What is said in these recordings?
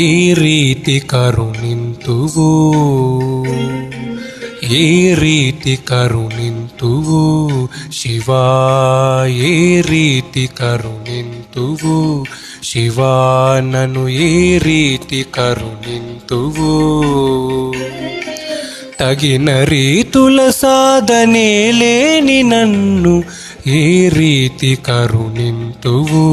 ఏ ರೀತಿ ಕರುಣಿಂತುವು ఏ రీతి కరుణింతువు? శివా ఏ రీతి కరుణింతువు? శివా నను ఏ రీతి కరుణింతువు? తగిన రీతుల సాధనే లేని నన్ను ఏ రీతి కరుణింతువు?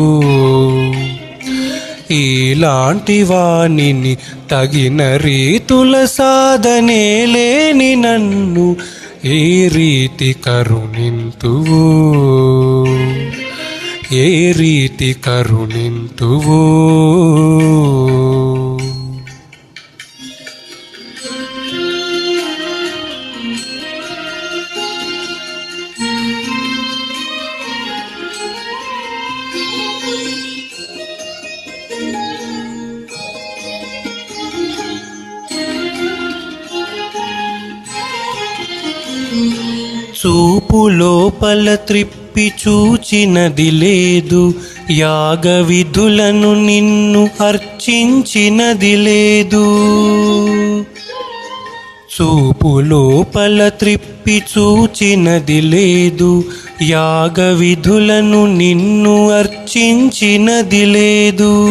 ఇలాంటి వాణిని తగిన రీతుల సాధనే లేని నన్ను ఏ రీతి కరుణింతువు. ఏ రీతి కరుణింతువు. చూపు లోపల త్రిప్పి చూచినది లేదు. యాగ విధులను నిన్ను అర్చించినది లేదు. చూపు లోపల త్రిప్పి చూచినది లేదు. యాగ విధులను నిన్ను అర్చించినది లేదు.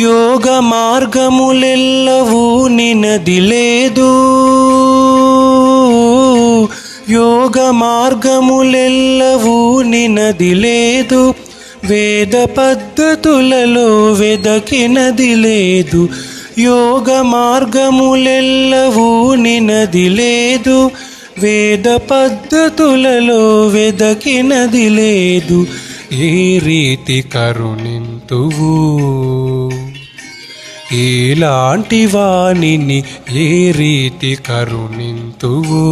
యోగ మార్గములెల్లవూ నినది లేదు. యోగ మార్గములెల్లవూ నినది లేదు. వేద పద్ధతులలో వెదకినది లేదు. యోగ మార్గములెల్లవూ నినది లేదు. వేద పద్ధతులలో వెదకినది లేదు. ఏ రీతి కరుణింతువు? ఇలాంటి వాణిని ఏ రీతి కరుణింతువు?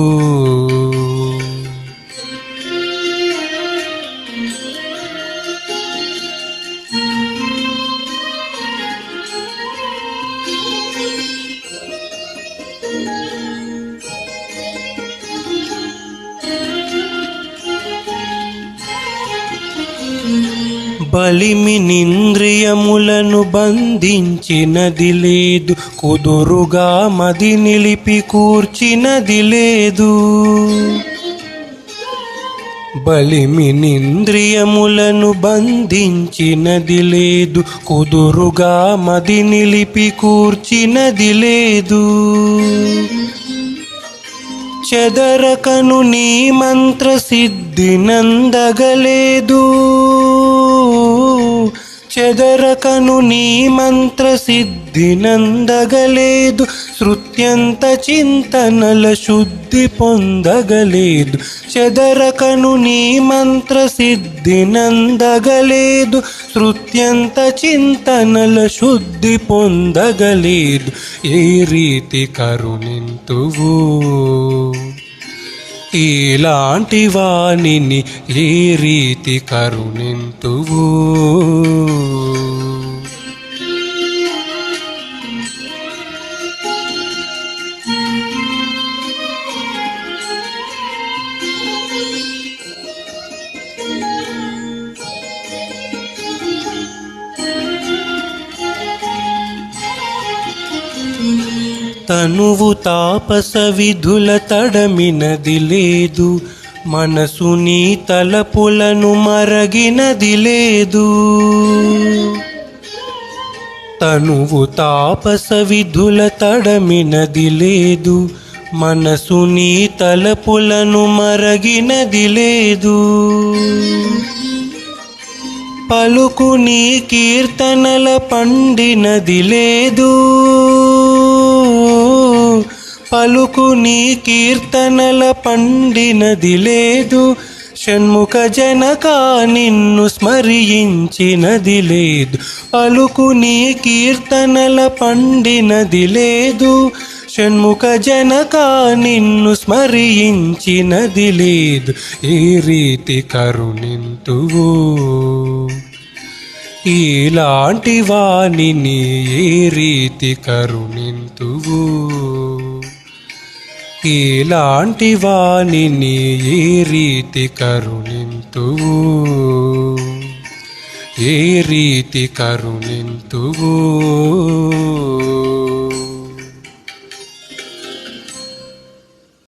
బలిమినింద్రియములను బంధించినది లేదు. కుదురుగా మది నిలిపి కూర్చినది లేదు. బలిమినింద్రియములను బంధించినది లేదు. కుదురుగా మది నిలిపి కూర్చినది లేదు. చెదరకను నీ మంత్ర సిద్ధి నందగలేదు. చెదరకను నీ మంత్ర సిద్ధి నందగలేదు శృత్యంత చింతనల శుద్ధి పొందగలేదు. చెదరకను నీ మంత్ర సిద్ధి నందగలేదు శృత్యంత చింతనల శుద్ధి పొందగలేదు. ఏ రీతి కరుణింతువు? ఇలాంటి వాణిని ఏ రీతి కరుణింతువు. తనువు తాపస విధుల తడమినది లేదు. మనసు నీ తలపులను మరగినది లేదు. తనువు తాపస విధుల తడమినది లేదు. మనసు నీ తలపులను మరగినది లేదు. పలుకు నీ కీర్తనల పండినది లేదు. పలుకు నీ కీర్తనల పండినది లేదు. షణ్ముఖ జనక నిన్ను స్మరించినది లేదు. పలుకు నీ కీర్తనల పండినది లేదు. షణ్ముఖ జనక నిన్ను స్మరించినది లేదు. ఈ రీతి కరుణింతువు. ఇలాంటి వాణిని ఏ రీతి కరుణింతువు. ఇలాంటి వాణిని ఏ రీతి కరుణింతువు ఏ రీతి కరుణింతువు